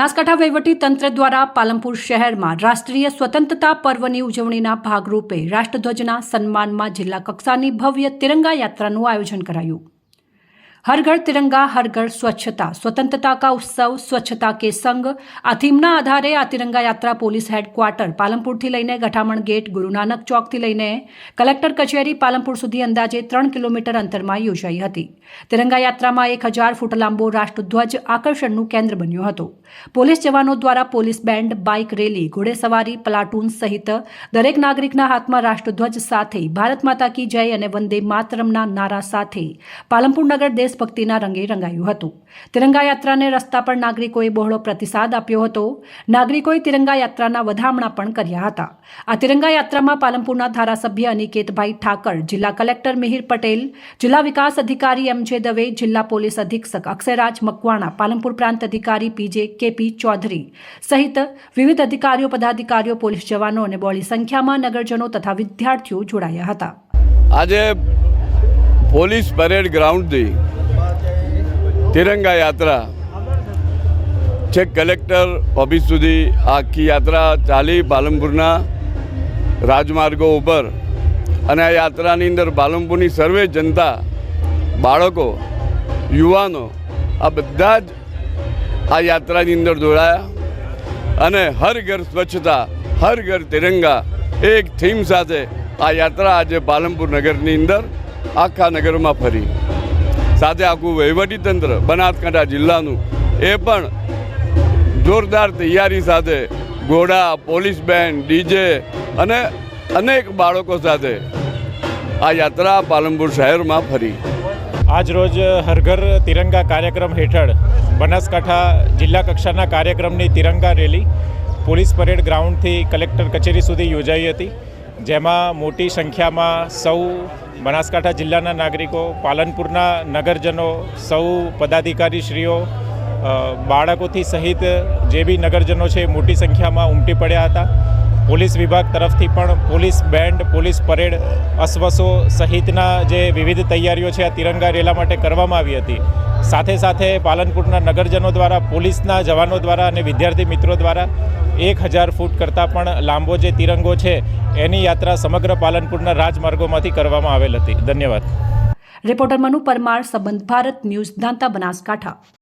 બનાસકાંઠા તંત્ર દ્વારા પાલનપુર શહેરમાં રાષ્ટ્રીય સ્વતંત્રતા પર્વની ઉજવણીના ભાગરૂપે રાષ્ટ્રધ્વજના સન્માનમાં જિલ્લા કક્ષાની ભવ્ય તિરંગા યાત્રાનું આયોજન કરાયું. हर घर तिरंगा, हर घर स्वच्छता। स्वतंत्रता का उत्सव, स्वच्छता के સંગ આ થીમના આધારે આ તિરંગા યાત્રા પોલીસ હેડક્વાર્ટર પાલમપુરથી લઈને ગઠામણ ગેટ ગુરુનાનક ચોકથી લઈને કલેક્ટર કચેરી પાલમપુર સુધી અંદાજે ત્રણ કિલોમીટર અંતરમાં યોજાઈ હતી તિરંગા યાત્રામાં એક હજાર ફૂટ લાંબો રાષ્ટ્રધ્વજ આકર્ષણનું કેન્દ્ર બન્યો હતો પોલીસ જવાનો દ્વારા પોલીસ બેન્ડ બાઇક રેલી ઘોડેસવારી પ્લાટૂન સહિત દરેક નાગરિકના હાથમાં રાષ્ટ્રધ્વજ સાથે ભારત માતા કી જય અને વંદે માતરમના નારા સાથે પાલમપુર નગર દેશ દેશભક્તિના રંગે રંગાયું હતું. તિરંગા યાત્રાને રસ્તા પર નાગરિકોએ બહોળો પ્રતિસાદ આપ્યો હતો. નાગરિકોએ તિરંગા યાત્રાના વધામણા પણ કર્યા હતા. આ તિરંગા યાત્રામાં પાલનપુરના ધારાસભ્ય અનિકેતભાઈ ઠાકર, જિલ્લા કલેક્ટર મિહિર પટેલ, જિલ્લા વિકાસ અધિકારી એમ જે દવે, જિલ્લા પોલીસ અધિક્ષક અક્ષયરાજ મકવાણા, પાલનપુર પ્રાંત અધિકારી પીજે કેપી ચૌધરી સહિત વિવિધ અધિકારીઓ, પદાધિકારીઓ, પોલીસ જવાનો અને બહોળી સંખ્યામાં નગરજનો તથા વિદ્યાર્થીઓ જોડાયા હતા. આજે પોલીસ પરેડ ગ્રાઉન્ડથી તિરંગા યાત્રા. છેક કલેક્ટર ઓફિસ સુધી આખી યાત્રા ચાલી પાલનપુરના રાજમાર્ગો ઉપર. અને આ યાત્રાની અંદર પાલનપુરની સર્વે જનતા, બાળકો, યુવાનો, આ બધા જ આ યાત્રાની અંદર જોડાયા. અને હર ઘર સ્વચ્છતા, હર ઘર તિરંગા, એક થીમ સાથે આ યાત્રા આજે પાલનપુર નગરની અંદર, આખા નગરમાં ફરી. સાથે આખું વહીવટીતંત્ર, બનાસકાંઠા જિલ્લાનું, એ પણ જોરદાર તૈયારી સાથે ઘોડા, પોલીસ બેન્ડ ડીજે અને અનેક બાળકો સાથે આ યાત્રા પાલનપુર શહેરમાં ફરી. આજ રોજ હરઘર તિરંગા કાર્યક્રમ હેઠળ બનાસકાંઠા જિલ્લા કક્ષાના કાર્યક્રમની તિરંગા રેલી પોલીસ પરેડ ગ્રાઉન્ડથી કલેક્ટર કચેરી સુધી યોજાઈ હતી. જેમાં મોટી સંખ્યામાં સૌ બનાસકાંઠા જિલ્લાના નાગરિકો, પાલનપુરના નગરજનો, સૌ પદાધિકારીશ્રીઓ બાળકોથી સહિત જે બી નગરજનો છે મોટી સંખ્યામાં ઉમટી પડ્યા હતા. પોલીસ વિભાગ તરફથી પણ પોલીસ બેન્ડ, પોલીસ પરેડ અશ્વસો સહિતના જે વિવિધ તૈયારીઓ છે, આ તિરંગા રેલા માટે કરવામાં આવી હતી. સાથે સાથે પાલનપુરના નગરજનો દ્વારા, પોલીસના જવાનો દ્વારા અને વિદ્યાર્થી મિત્રો દ્વારા એક હજાર ફૂટ કરતાં પણ લાંબો જે તિરંગો છે, એની યાત્રા સમગ્ર પાલનપુરના રાજમાર્ગોમાંથી કરવામાં આવેલ હતી. ધન્યવાદ. રિપોર્ટર મનુ પરમાર, સંબંધ ભારત ન્યૂઝ, દાંતા બનાસકાંઠા.